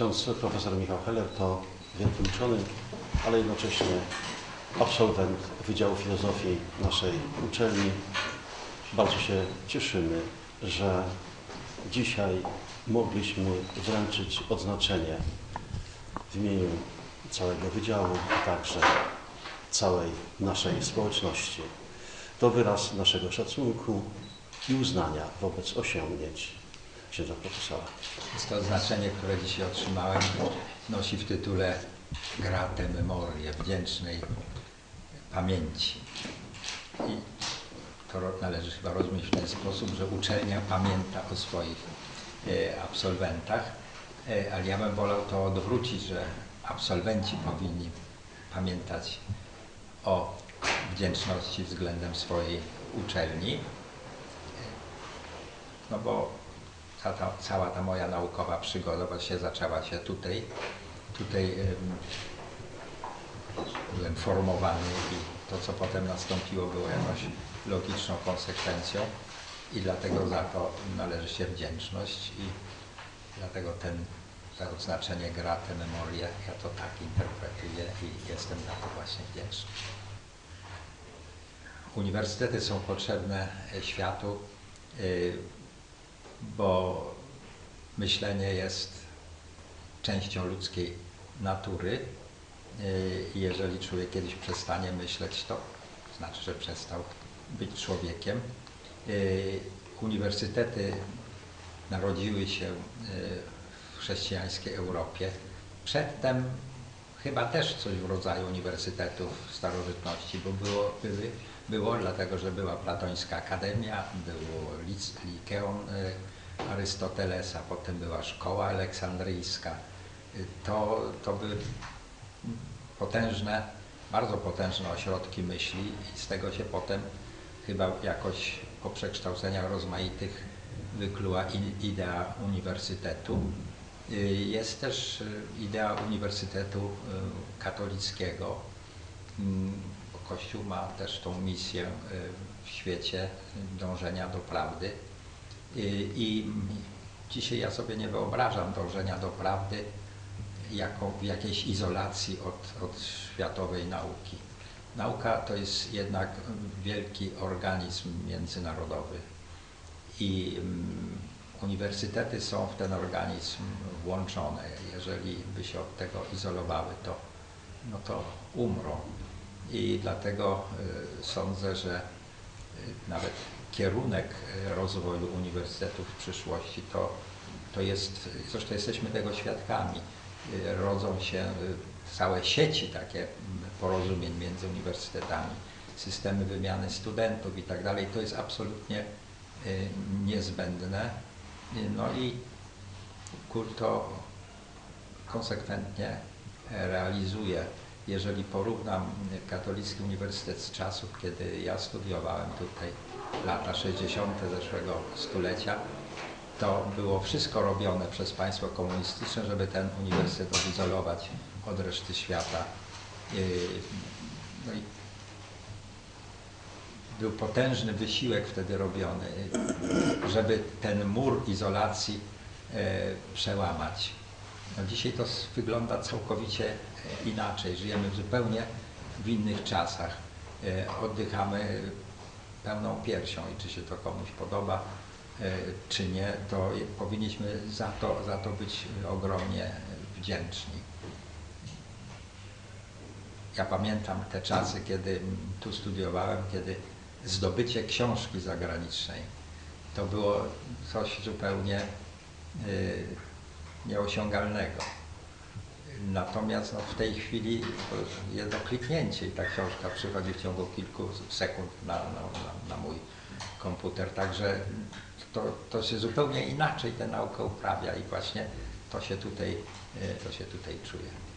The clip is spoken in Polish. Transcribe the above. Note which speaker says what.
Speaker 1: ksiądz profesor Michał Heller to wielki uczony, ale jednocześnie absolwent Wydziału Filozofii naszej uczelni. Bardzo się cieszymy, że dzisiaj mogliśmy wręczyć odznaczenie w imieniu całego wydziału, a także całej naszej społeczności. To wyraz naszego szacunku i uznania wobec osiągnięć księdza profesora.
Speaker 2: To oznaczenie, które dzisiaj otrzymałem, nosi w tytule Grate Memorie, wdzięcznej pamięci. I to należy chyba rozumieć w ten sposób, że uczelnia pamięta o swoich e, absolwentach, e, ale ja bym wolał to odwrócić, że absolwenci powinni pamiętać o wdzięczności względem swojej uczelni. No bo ta, ta, cała ta moja naukowa przygoda właśnie zaczęła się tutaj. Tutaj em, byłem formowany i to, co potem nastąpiło, było jakąś logiczną konsekwencją i dlatego za to należy się wdzięczność i dlatego ten, to odznaczenie grate memoria, ja to tak interpretuję i jestem za to właśnie wdzięczny. Uniwersytety są potrzebne e, światu, y, bo myślenie jest częścią ludzkiej natury. Jeżeli człowiek kiedyś przestanie myśleć, to znaczy, że przestał być człowiekiem. Y, Uniwersytety narodziły się y, w chrześcijańskiej Europie. Przedtem chyba też coś w rodzaju uniwersytetów starożytności, bo było, były, było dlatego, że była platońska akademia, było Likeon y, Arystotelesa, potem była szkoła aleksandryjska. Y, To, to były potężne, bardzo potężne ośrodki myśli i z tego się potem chyba jakoś po przekształceniach rozmaitych wykluła idea uniwersytetu. Y, Jest też y, idea uniwersytetu katolickiego. Mm, Kościół ma też tą misję w świecie dążenia do prawdy. Y, I dzisiaj ja sobie nie wyobrażam dążenia do prawdy jako w jakiejś izolacji od, od światowej nauki. Nauka to jest jednak wielki organizm międzynarodowy i mm, uniwersytety są w ten organizm włączone. Jeżeli by się od tego izolowały, to, no to umrą. I dlatego y, sądzę, że y, nawet kierunek y, rozwoju uniwersytetów w przyszłości to, to jest, zresztą jesteśmy tego świadkami, y, rodzą się y, całe sieci takie porozumień między uniwersytetami, systemy wymiany studentów i tak dalej. To jest absolutnie niezbędne. No i KUR to konsekwentnie realizuje. Jeżeli porównam katolicki uniwersytet z czasów, kiedy ja studiowałem tutaj, lata 60. zeszłego stulecia, to było wszystko robione przez państwo komunistyczne, żeby ten uniwersytet odizolować od reszty świata. Yy, No i był potężny wysiłek wtedy robiony, żeby ten mur izolacji e, przełamać. No dzisiaj to wygląda całkowicie e, inaczej. Żyjemy w zupełnie w innych czasach. E, Oddychamy pełną piersią i czy się to komuś podoba, e, czy nie, to powinniśmy za to, za to być ogromnie wdzięczni. Ja pamiętam te czasy, kiedy tu studiowałem, kiedy zdobycie książki zagranicznej to było coś zupełnie y, nieosiągalnego. Natomiast no, w tej chwili to jedno kliknięcie i ta książka przychodzi w ciągu kilku sekund na, na, na, na mój komputer. Także to, to się zupełnie inaczej tę naukę uprawia i właśnie to się tutaj, y, to się tutaj czuje.